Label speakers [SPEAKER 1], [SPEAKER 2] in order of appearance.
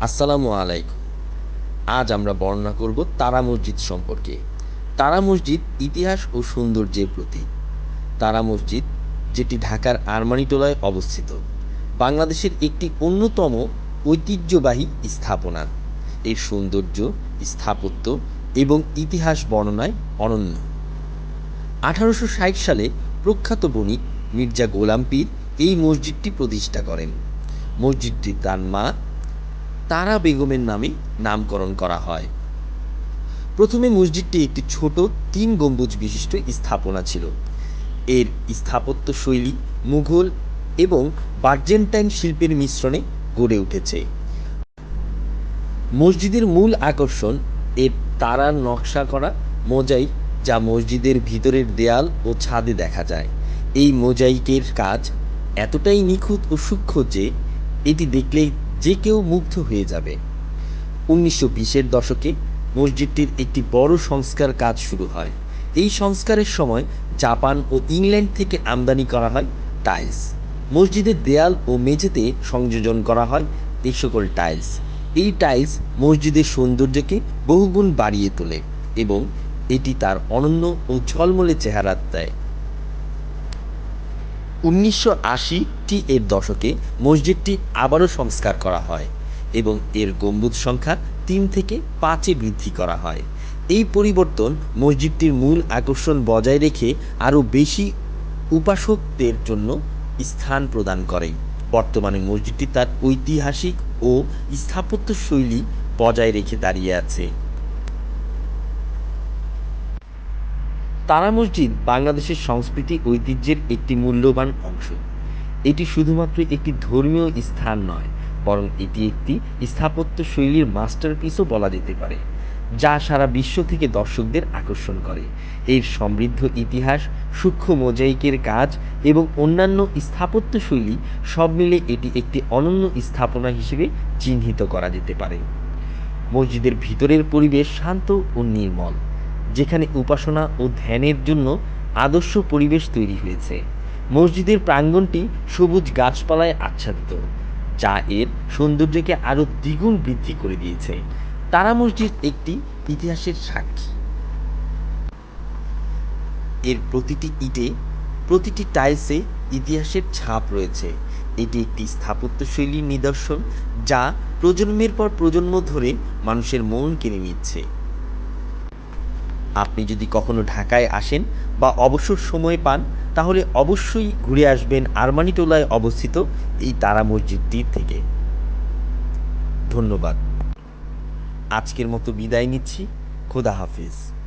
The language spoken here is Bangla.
[SPEAKER 1] আসসালামু আলাইকুম। আজ আমরা বর্ণনা করব তারা মসজিদ সম্পর্কে। তারা মসজিদ ইতিহাস ও সৌন্দর্যের প্রতীক। তারা মসজিদ, যেটি ঢাকার আরমানিটোলায় অবস্থিত, বাংলাদেশের একটি অন্যতম ঐতিহ্যবাহী স্থাপনা। এর সৌন্দর্য, স্থাপত্য এবং ইতিহাস বর্ণনায় অনন্য। আঠারোশো ষাট সালে প্রখ্যাত বণিক মির্জা গোলাম পীর এই মসজিদটি প্রতিষ্ঠা করেন। মসজিদটি তার মা তারা বেগমের নামে নামকরণ করা হয়। প্রথমে মসজিদটি একটি ছোট তিন গম্বুজ বিশিষ্ট স্থাপনা ছিল। এর স্থাপত্য শৈলী মুঘল এবং বার্জেন্টাইন শিল্পের মিশ্রণে গড়ে উঠেছে। মসজিদের মূল আকর্ষণ এর তারার নকশা করা মোজাইক যা মসজিদের ভিতরের দেয়াল ও ছাদে দেখা যায়। এই মোজাইকের কাজ এতটাই নিখুঁত ও সূক্ষ্ম যে এটি দেখলেই যে কেউ মুগ্ধ হয়ে যাবে। উনিশশো বিশের দশকে মসজিদটির একটি বড় সংস্কার কাজ শুরু হয়। এই সংস্কারের সময় জাপান ও ইংল্যান্ড থেকে আমদানি করা হয় টাইলস। মসজিদের দেয়াল ও মেঝেতে সংযোজন করা হয় এই সকল টাইলস। এই টাইলস মসজিদের সৌন্দর্যকে বহুগুণ বাড়িয়ে তোলে এবং এটি তার অনন্য ও ঝলমলে চেহারা দেয়। উনিশশো আশিটি এর দশকে মসজিদটি আবারও সংস্কার করা হয় এবং এর গম্বুজ সংখ্যা তিন থেকে পাঁচে বৃদ্ধি করা হয়। এই পরিবর্তন মসজিদটির মূল আকর্ষণ বজায় রেখে আরও বেশি উপাসকদের জন্য স্থান প্রদান করে। বর্তমানে মসজিদটি তার ঐতিহাসিক ও স্থাপত্য শৈলী বজায় রেখে দাঁড়িয়ে আছে। তারা মসজিদ বাংলাদেশের সংস্কৃতি ঐতিহ্যের একটি মূল্যবান অংশ। এটি শুধুমাত্র একটি ধর্মীয় স্থান নয়, বরং এটি একটি স্থাপত্য শৈলীর মাস্টারপিসও বলা যেতে পারে, যা সারা বিশ্ব থেকে দর্শকদের আকর্ষণ করে। এর সমৃদ্ধ ইতিহাস, সূক্ষ্ম মোজাইকের কাজ এবং অন্যান্য স্থাপত্য শৈলী সব মিলে এটি একটি অনন্য স্থাপনা হিসেবে চিহ্নিত করা যেতে পারে। মসজিদের ভিতরের পরিবেশ শান্ত ও নির্মল। যেখানে উপাসনা ও ধ্যানের জন্য আদর্শ পরিবেশ তৈরি হয়েছে। মসজিদের প্রাঙ্গণটি সবুজ গাছপালায় আচ্ছাদিত, যা এর সৌন্দর্যকে আরও দ্বিগুণ বৃদ্ধি করে দিয়েছে। তারা মসজিদ একটি ইতিহাসের সাক্ষী। এর প্রতিটি ইটে, প্রতিটি টাইলসে ইতিহাসের ছাপ রয়েছে। এটি একটি স্থাপত্যশৈলীর নিদর্শন, যা প্রজন্মের পর প্রজন্ম ধরে মানুষের মন কেড়ে নিচ্ছে। আপনি যদি কখনো ঢাকায় আসেন বা অবসর সময় পান, তাহলে অবশ্যই ঘুরে আসবেন আরমানিটোলায় অবস্থিত এই তারা মসজিদটি থেকে। ধন্যবাদ। আজকের মতো বিদায় নিচ্ছি। খোদা হাফিজ।